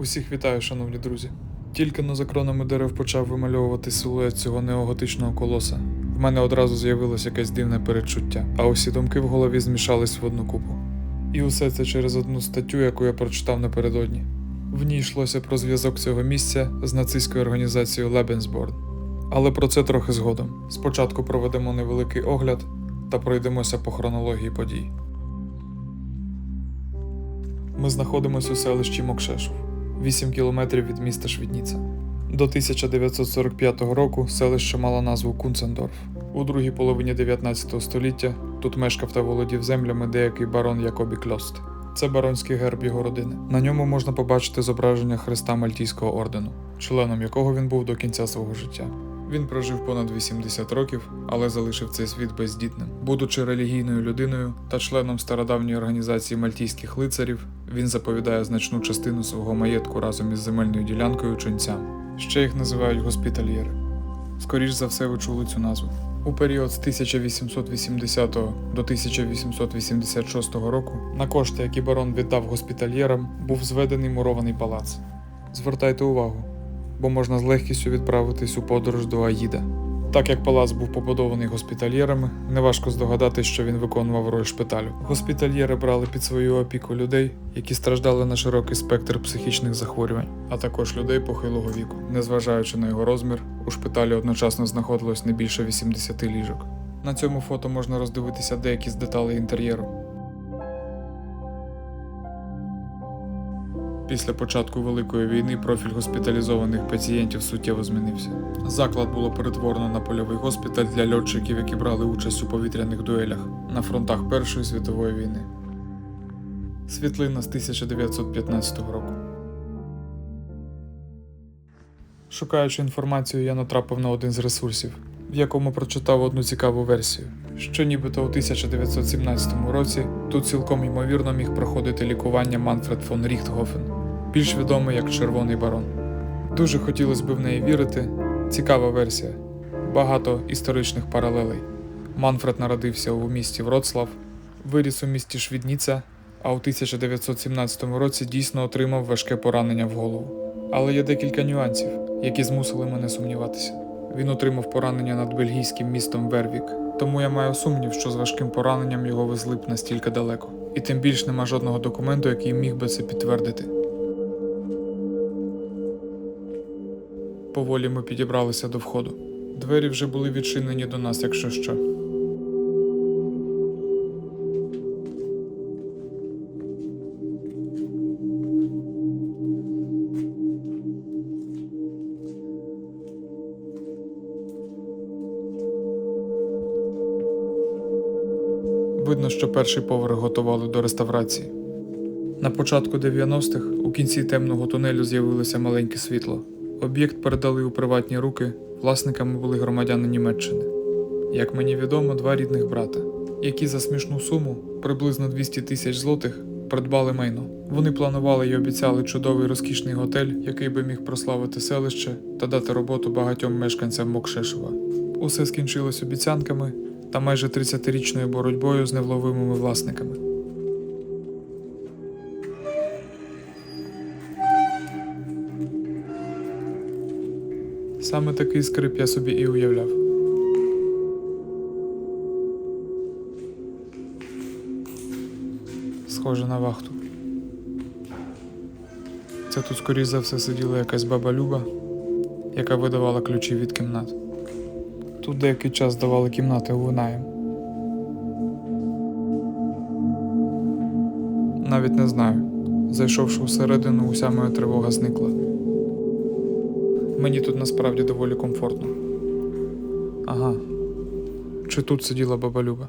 Усіх вітаю, шановні друзі. Тільки но за кронами дерев почав вимальовувати силует цього неоготичного колоса. В мене одразу з'явилось якесь дивне передчуття, а усі думки в голові змішались в одну купу. І усе це через одну статтю, яку я прочитав напередодні. В ній йшлося про зв'язок цього місця з нацистською організацією Lebensborn. Але про це трохи згодом. Спочатку проведемо невеликий огляд та пройдемося по хронології подій. Ми знаходимося у селищі Мокшешов, 8 кілометрів від міста Швідніця. До 1945 року селище мало назву Кунцендорф. У другій половині 19 століття тут мешкав та володів землями деякий барон Якобі Кльост. Це баронський герб його родини. На ньому можна побачити зображення Христа Мальтійського ордену, членом якого він був до кінця свого життя. Він прожив понад 80 років, але залишив цей світ бездітним. Будучи релігійною людиною та членом стародавньої організації мальтійських лицарів, він заповідає значну частину свого маєтку разом із земельною ділянкою ченцям. Ще їх називають госпітальєри. Скоріш за все, ви чули цю назву. У період з 1880 до 1886 року на кошти, які барон віддав госпітальєрам, був зведений мурований палац. Звертайте увагу, бо можна з легкістю відправитись у подорож до Аїда. Так як палац був побудований госпітальєрами, неважко здогадатись, що він виконував роль шпиталю. Госпітальєри брали під свою опіку людей, які страждали на широкий спектр психічних захворювань, а також людей похилого віку. Незважаючи на його розмір, у шпиталі одночасно знаходилось не більше 80 ліжок. На цьому фото можна роздивитися деякі з деталей інтер'єру. Після початку Великої війни профіль госпіталізованих пацієнтів суттєво змінився. Заклад було перетворено на польовий госпіталь для льотчиків, які брали участь у повітряних дуелях на фронтах Першої світової війни. Світлина з 1915 року. Шукаючи інформацію, я натрапив на один з ресурсів, в якому прочитав одну цікаву версію, що нібито у 1917 році тут цілком ймовірно міг проходити лікування Манфред фон Ріхтгофен, більш відомий як Червоний барон. Дуже хотілося б в неї вірити. Цікава версія, багато історичних паралелей. Манфред народився у місті Вроцлав, виріс у місті Швідніця, а у 1917 році дійсно отримав важке поранення в голову. Але є декілька нюансів, які змусили мене сумніватися. Він отримав поранення над бельгійським містом Вервік, тому я маю сумнів, що з важким пораненням його везли б настільки далеко. І тим більш нема жодного документу, який міг би це підтвердити. Поволі ми підібралися до входу. Двері вже були відчинені до нас, якщо що. Видно, що перший поверх готували до реставрації. На початку 90-х у кінці темного тунелю з'явилося маленьке світло. Об'єкт передали у приватні руки, власниками були громадяни Німеччини. Як мені відомо, два рідних брата, які за смішну суму, приблизно 200 тисяч злотих, придбали майно. Вони планували і обіцяли чудовий розкішний готель, який би міг прославити селище та дати роботу багатьом мешканцям Мокшешова. Усе скінчилось обіцянками та майже 30-річною боротьбою з невловимими власниками. Саме такий скрип я собі і уявляв. Схоже на вахту. Це тут, скоріш за все, сиділа якась баба Люба, яка видавала ключі від кімнат. Тут деякий час давали кімнати у винаєм. Навіть не знаю. Зайшовши всередину, уся моя тривога зникла. Мені тут насправді доволі комфортно. Ага. Чи тут сиділа баба Люба?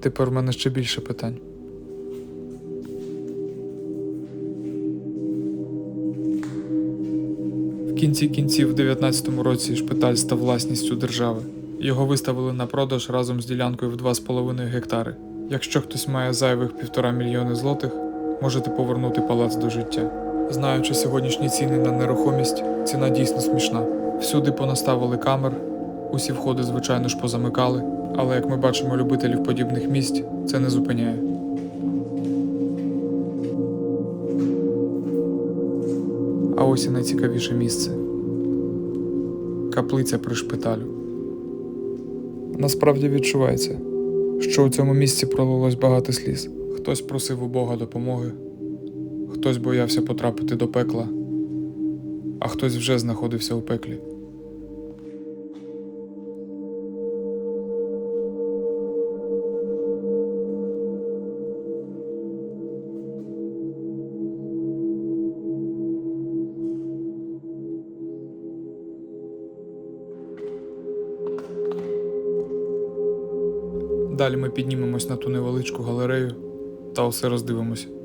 Тепер в мене ще більше питань. В кінці кінців в 19-му році шпиталь став власністю держави. Його виставили на продаж разом з ділянкою в 2,5 гектари. Якщо хтось має зайвих півтора мільйони злотих, можете повернути палац до життя. Знаючи сьогоднішні ціни на нерухомість, ціна дійсно смішна. Всюди понаставили камер, усі входи, звичайно ж, позамикали, але як ми бачимо любителів подібних місць, це не зупиняє. А ось і найцікавіше місце каплиця при шпиталю. Насправді відчувається, що у цьому місці пролилось багато сліз. Хтось просив у Бога допомоги, хтось боявся потрапити до пекла, а хтось вже знаходився у пеклі. Далі ми піднімемось на ту невеличку галерею та усе роздивимося.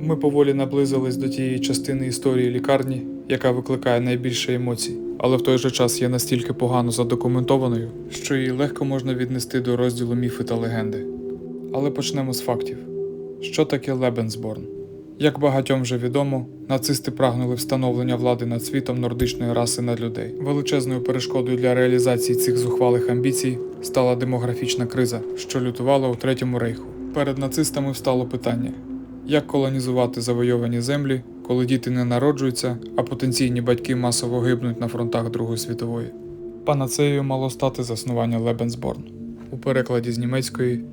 Ми поволі наблизились до тієї частини історії лікарні, яка викликає найбільше емоцій, але в той же час є настільки погано задокументованою, що її легко можна віднести до розділу міфи та легенди. Але почнемо з фактів: що таке Лебенсборн? Як багатьом вже відомо, нацисти прагнули встановлення влади над світом нордичної раси над людей. Величезною перешкодою для реалізації цих зухвалих амбіцій стала демографічна криза, що лютувала у Третьому рейху. Перед нацистами встало питання: як колонізувати завойовані землі, коли діти не народжуються, а потенційні батьки масово гибнуть на фронтах Другої світової. Панацеєю мало стати заснування Лебенсборн у перекладі з німецької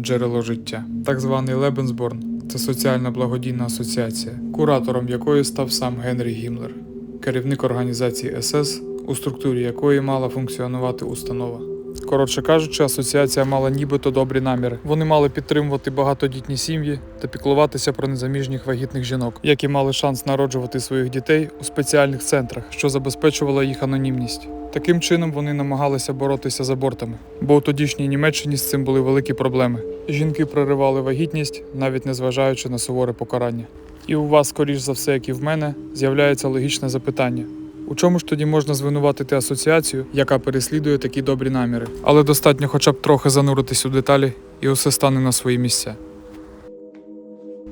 джерело життя. Так званий Лебенсборн це соціальна благодійна асоціація, куратором якої став сам Генрі Гіммлер, керівник організації СС, у структурі якої мала функціонувати установа. Коротше кажучи, асоціація мала нібито добрі наміри. Вони мали підтримувати багатодітні сім'ї та піклуватися про незаміжніх вагітних жінок, які мали шанс народжувати своїх дітей у спеціальних центрах, що забезпечувало їх анонімність. Таким чином вони намагалися боротися з абортами, бо у тодішній Німеччині з цим були великі проблеми. Жінки проривали вагітність, навіть незважаючи на суворе покарання. І у вас, скоріш за все, як і в мене, з'являється логічне запитання: у чому ж тоді можна звинуватити асоціацію, яка переслідує такі добрі наміри? Але достатньо хоча б трохи зануритись у деталі, і усе стане на свої місця.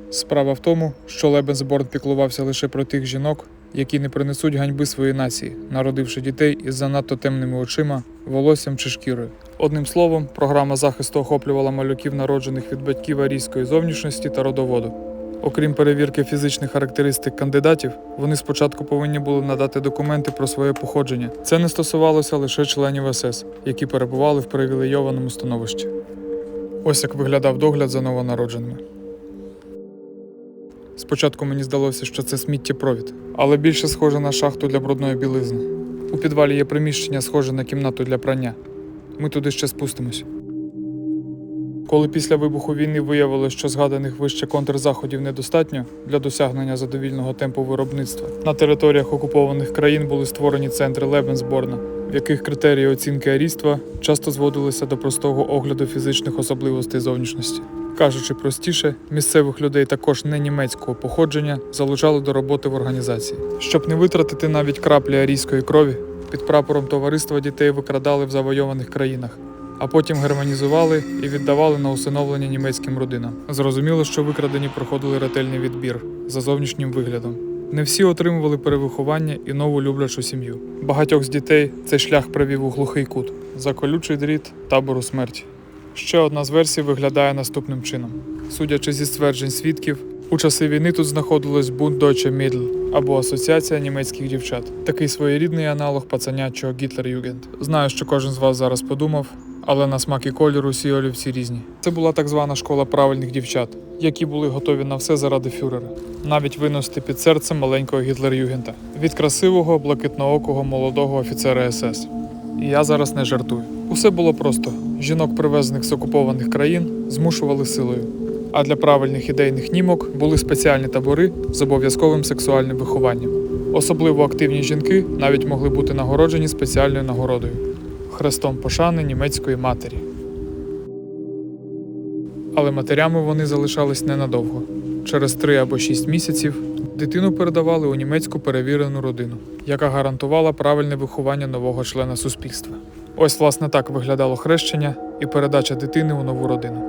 Справа в тому, що Лебенсборн піклувався лише про тих жінок, які не принесуть ганьби своїй нації, народивши дітей із занадто темними очима, волоссям чи шкірою. Одним словом, програма захисту охоплювала малюків, народжених від батьків арійської зовнішності та родоводу. Окрім перевірки фізичних характеристик кандидатів, вони спочатку повинні були надати документи про своє походження. Це не стосувалося лише членів СС, які перебували в привілейованому становищі. Ось як виглядав догляд за новонародженими. Спочатку мені здалося, що це сміттєпровід, але більше схоже на шахту для брудної білизни. У підвалі є приміщення, схоже на кімнату для прання. Ми туди ще спустимось. Коли після вибуху війни виявилось, що згаданих вище контрзаходів недостатньо для досягнення задовільного темпу виробництва, на територіях окупованих країн були створені центри Лебенсборна, в яких критерії оцінки арійства часто зводилися до простого огляду фізичних особливостей зовнішності. Кажучи простіше, місцевих людей також не німецького походження залучали до роботи в організації. Щоб не витратити навіть краплі арійської крові, під прапором товариства дітей викрадали в завойованих країнах, а потім германізували і віддавали на усиновлення німецьким родинам. Зрозуміло, що викрадені проходили ретельний відбір за зовнішнім виглядом. Не всі отримували перевиховання і нову люблячу сім'ю. Багатьох з дітей цей шлях привів у глухий кут за колючий дріт табору смерті. Ще одна з версій виглядає наступним чином: судячи зі стверджень свідків, у часи війни тут знаходилось Bund Deutsche Mädel або Асоціація німецьких дівчат, такий своєрідний аналог пацанячого Гітлер-Югенд. Знаю, що кожен з вас зараз подумав, але на смак і колір усі олівці різні. Це була так звана школа правильних дівчат, які були готові на все заради фюрера, навіть виносити під серце маленького Гітлер-Югента від красивого, блакитноокого молодого офіцера СС. І я зараз не жартую. Усе було просто: жінок, привезених з окупованих країн, змушували силою. А для правильних ідейних німок були спеціальні табори з обов'язковим сексуальним вихованням. Особливо активні жінки навіть могли бути нагороджені спеціальною нагородою хрестом пошани німецької матері. Але матерями вони залишались ненадовго. Через три або шість місяців дитину передавали у німецьку перевірену родину, яка гарантувала правильне виховання нового члена суспільства. Ось, власне, так виглядало хрещення і передача дитини у нову родину.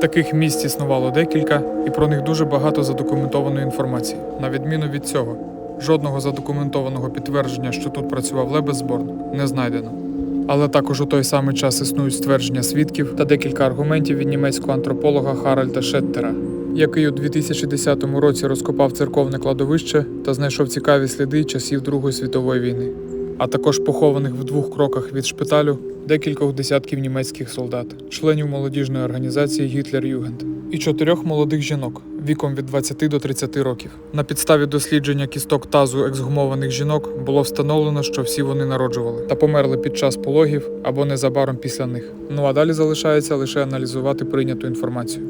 Таких місць існувало декілька, і про них дуже багато задокументованої інформації. На відміну від цього, жодного задокументованого підтвердження, що тут працював Лебесборн, не знайдено. Але також у той самий час існують ствердження свідків та декілька аргументів від німецького антрополога Харальда Шеттера, який у 2010 році розкопав церковне кладовище та знайшов цікаві сліди часів Другої світової війни, а також похованих в двох кроках від шпиталю декількох десятків німецьких солдат, членів молодіжної організації Гітлер Югенд і чотирьох молодих жінок віком від 20 до 30 років. На підставі дослідження кісток тазу ексгумованих жінок було встановлено, що всі вони народжували та померли під час пологів або незабаром після них. Ну а далі залишається лише аналізувати прийняту інформацію.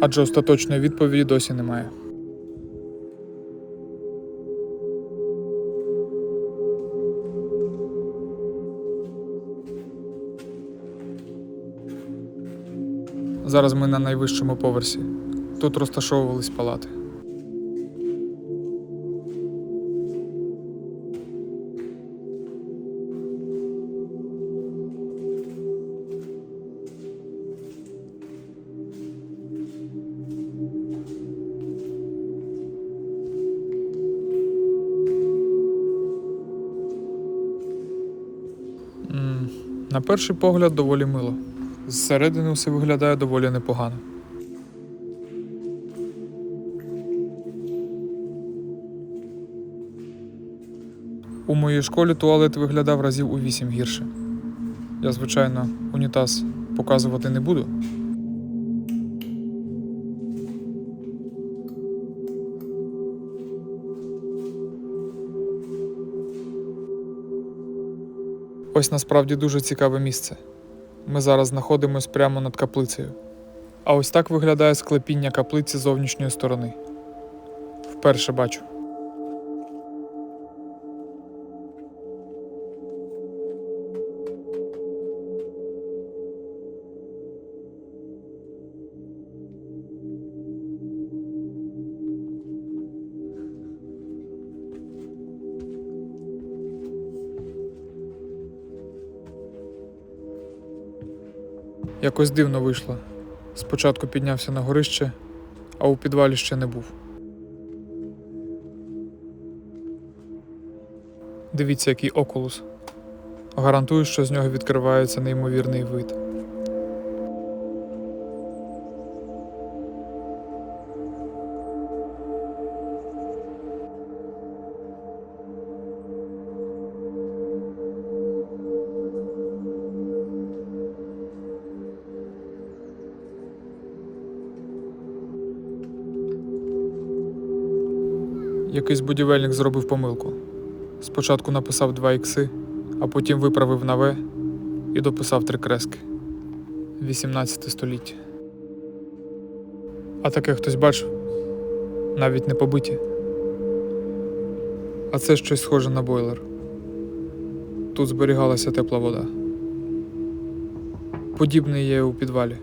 Адже остаточної відповіді досі немає. Зараз ми на найвищому поверсі. Тут розташовувались палати. На перший погляд доволі мило. Зсередини все виглядає доволі непогано. Моїй школі туалет виглядав разів у вісім гірше. Я, звичайно, унітаз показувати не буду. Ось насправді дуже цікаве місце. Ми зараз знаходимося прямо над каплицею. А ось так виглядає склепіння каплиці зовнішньої сторони. Вперше бачу. Якось дивно вийшло. Спочатку піднявся на горище, а у підвалі ще не був. Дивіться, який окулус. Гарантую, що з нього відкривається неймовірний вид. Якийсь будівельник зробив помилку. Спочатку написав два ікси, а потім виправив на В і дописав три крески. 18 століття. А таке хтось бачив? Навіть не побиті. А це щось схоже на бойлер. Тут зберігалася тепла вода. Подібний є у підвалі.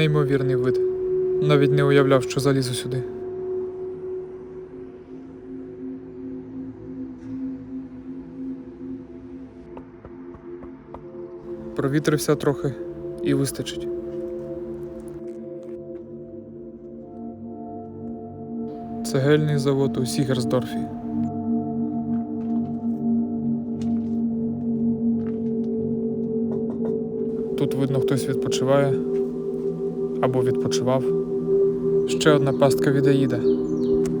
Неймовірний вид. Навіть не уявляв, що залізу сюди. Провітрився трохи і вистачить. Цегельний завод у Сігерсдорфі. Тут видно, хтось відпочиває або відпочивав. Ще одна пастка від Аїда.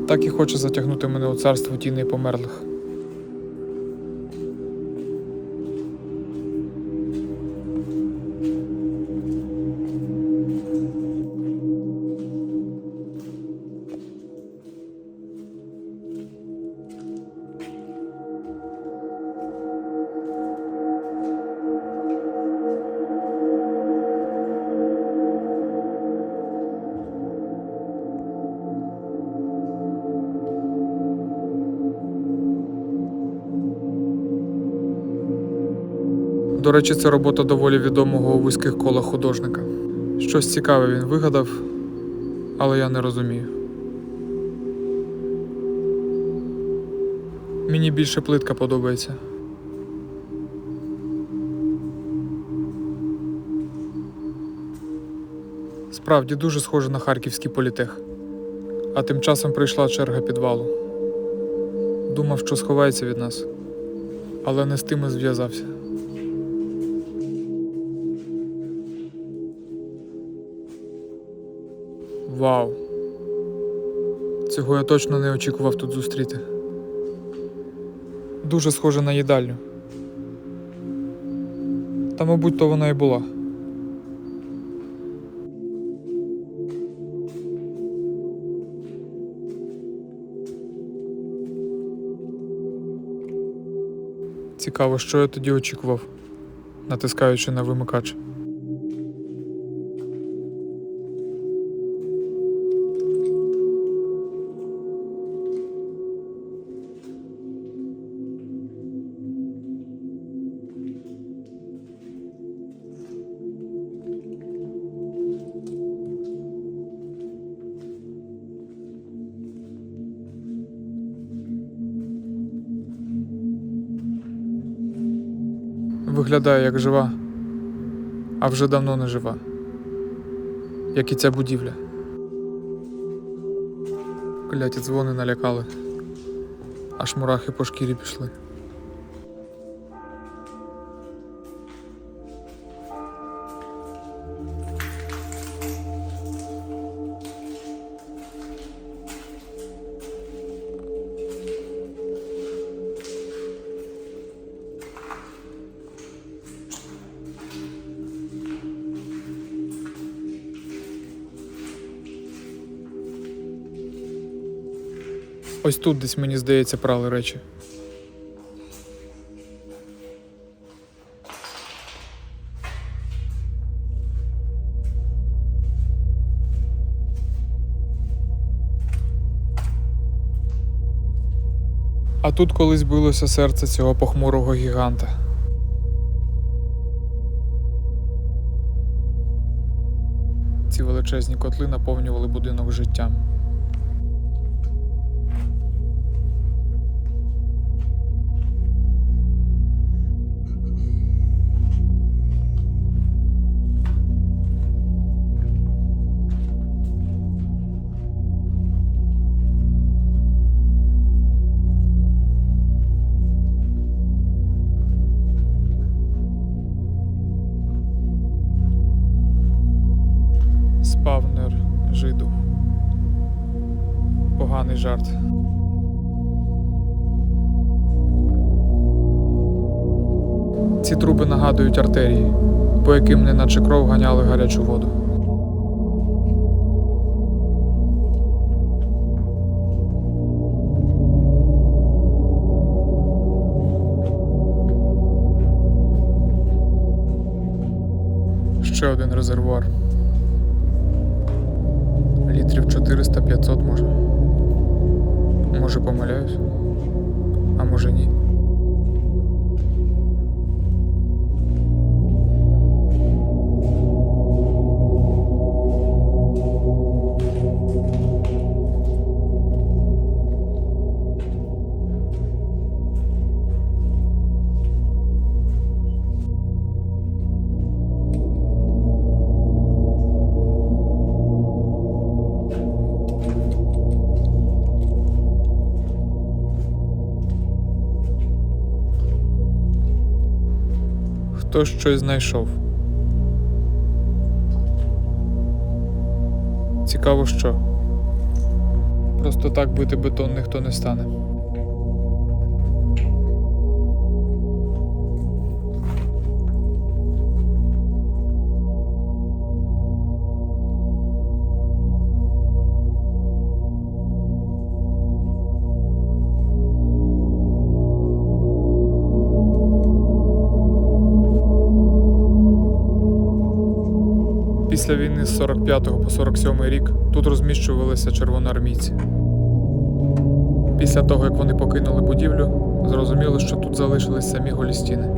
Так і хоче затягнути мене у царство тіни померлих. До речі, це робота доволі відомого у вузьких колах художника. Щось цікаве він вигадав Але я не розумію. Мені більше плитка подобається. Справді дуже схоже на харківський політех. А тим часом прийшла черга підвалу. Думав, що сховається від нас, але не з тим і зв'язався. Вау. Цього я точно не очікував тут зустріти. Дуже схоже на їдальню. Та, мабуть, то вона і була. Цікаво, що я тоді очікував, натискаючи на вимикач. Виглядає як жива, а вже давно не жива, як і ця будівля. Кляті дзвони налякали, аж мурахи по шкірі пішли. Ось тут десь мені здається прали речі. А тут колись билося серце цього похмурого гіганта. Ці величезні котли наповнювали будинок життям. Жарт. Ці труби нагадують артерії, по яким неначе кров ганяли гарячу воду. Ще один резервуар. Літрів 400-500 може. Може помиляюсь, а може ні. Хтось щось знайшов. Цікаво, що. Просто так бити бетон ніхто не стане. Після війни з 45 по 47 рік тут розміщувалися червоноармійці. Після того, як вони покинули будівлю, зрозуміло, що тут залишились самі голі стіни.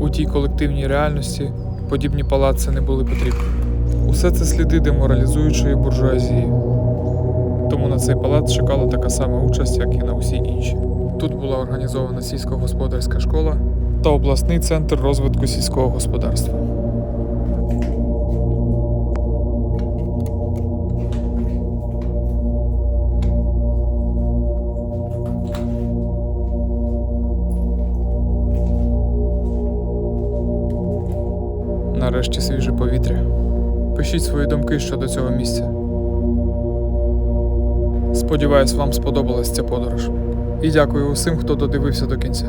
У тій колективній реальності подібні палаци не були потрібні. Усе Усе це сліди деморалізуючої буржуазії. Тому на цей палац чекала така сама участь, як і на усі інші. Тут була організована сільськогосподарська школа та обласний центр розвитку сільського господарства. Нарешті свіже повітря. Пишіть свої думки щодо цього місця. Сподіваюсь, вам сподобалась ця подорож. І дякую усім, хто додивився до кінця.